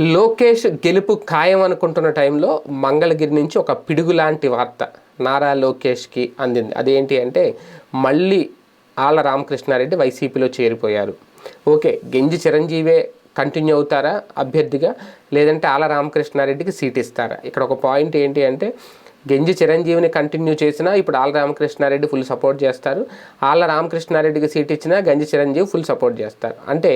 లోకేష్ గెలుపు ఖాయం అనుకుంటున్న టైంలో మంగళగిరి నుంచి ఒక పిడుగు లాంటి వార్త నారా లోకేష్కి అందింది. అదేంటి అంటే మళ్ళీ ఆళ్ళ రామకృష్ణారెడ్డి వైసీపీలో చేరిపోయారు. ఓకే గెంజి చిరంజీవే కంటిన్యూ అవుతారా అభ్యర్థిగా? లేదంటే ఆళ్ళ రామకృష్ణారెడ్డికి సీట్ ఇస్తారా? ఇక్కడ ఒక పాయింట్ ఏంటి అంటే గెంజి చిరంజీవిని కంటిన్యూ చేసినా ఇప్పుడు ఆళ్ళ రామకృష్ణారెడ్డి ఫుల్ సపోర్ట్ చేస్తారు. ఆళ్ళ రామకృష్ణారెడ్డికి సీట్ ఇచ్చినా గంజి చిరంజీవి ఫుల్ సపోర్ట్ చేస్తారు. అంటే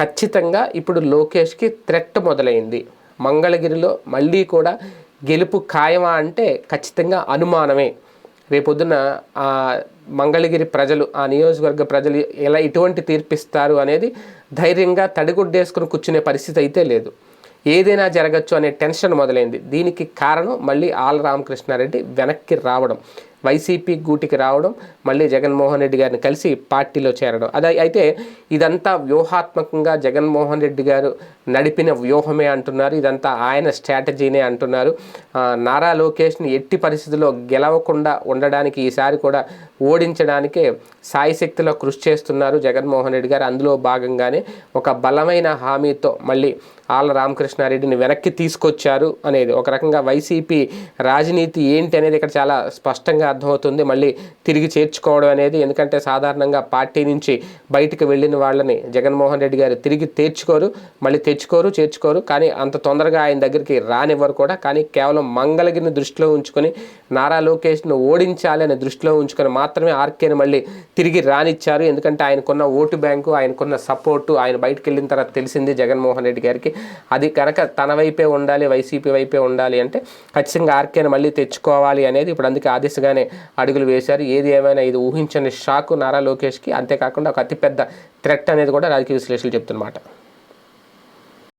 ఖచ్చితంగా ఇప్పుడు లోకేష్కి థ్రెట్ మొదలైంది. మంగళగిరిలో మళ్ళీ కూడా గెలుపు ఖాయమా అంటే ఖచ్చితంగా అనుమానమే. రేపొద్దున ఆ మంగళగిరి ప్రజలు ఆ నియోజకవర్గ ప్రజలు ఎలా ఎటువంటి తీర్పిస్తారు అనేది ధైర్యంగా తడిగుడ్డేసుకుని కూర్చునే పరిస్థితి అయితే లేదు. ఏదైనా జరగచ్చు అనే టెన్షన్ మొదలైంది. దీనికి కారణం మళ్ళీ ఆల్ రామకృష్ణారెడ్డి వెనక్కి రావడం. వైసీపీ గూటికి రావడం మళ్ళీ జగన్మోహన్ రెడ్డి గారిని కలిసి పార్టీలో చేరడం. అదే అయితే ఇదంతా వ్యూహాత్మకంగా జగన్మోహన్ రెడ్డి గారు నడిపిన వ్యూహమే అంటున్నారు. ఇదంతా ఆయన స్ట్రాటజీనే అంటున్నారు. నారా లోకేష్ని ఎట్టి పరిస్థితుల్లో గెలవకుండా ఉండడానికి ఈసారి కూడా ఓడించడానికే సాయశక్తిలో కృషి చేస్తున్నారు జగన్మోహన్ రెడ్డి గారు. అందులో భాగంగానే ఒక బలమైన హామీతో మళ్ళీ ఆళ్ళ రామకృష్ణారెడ్డిని వెనక్కి తీసుకొచ్చారు అనేది ఒక రకంగా వైసీపీ రాజనీతి ఏంటి అనేది ఇక్కడ చాలా స్పష్టంగా అర్థమవుతుంది. మళ్ళీ తిరిగి చేర్చుకోవడం అనేది ఎందుకంటే సాధారణంగా పార్టీ నుంచి బయటకు వెళ్ళిన వాళ్ళని జగన్మోహన్ రెడ్డి గారు తిరిగి తెచ్చుకోరు మళ్ళీ తెచ్చుకోరు చేర్చుకోరు. కానీ అంత తొందరగా ఆయన దగ్గరికి రానివ్వరు కూడా. కానీ కేవలం మంగళగిరిని దృష్టిలో ఉంచుకొని నారా లోకేష్ను ఓడించాలి అనే దృష్టిలో ఉంచుకొని మాత్రమే ఆర్కేని మళ్ళీ తిరిగి రానిచ్చారు. ఎందుకంటే ఆయనకున్న ఓటు బ్యాంకు ఆయనకున్న సపోర్టు ఆయన బయటకు వెళ్ళిన తర్వాత తెలిసింది జగన్మోహన్ రెడ్డి గారికి. అది కనుక తన వైపే ఉండాలి వైసీపీ వైపే ఉండాలి అంటే ఖచ్చితంగా ఆర్కేని మళ్ళీ తెచ్చుకోవాలి అనేది ఇప్పుడు అందుకే ఆ దిశగానే అడుగులు వేశారు. ఏది ఏమైనా ఇది ఊహించని షాకు నారా లోకేష్కి. అంతేకాకుండా ఒక అతిపెద్ద థ్రెట్ అనేది కూడా రాజకీయ విశ్లేషకులు చెప్తున్నమాట.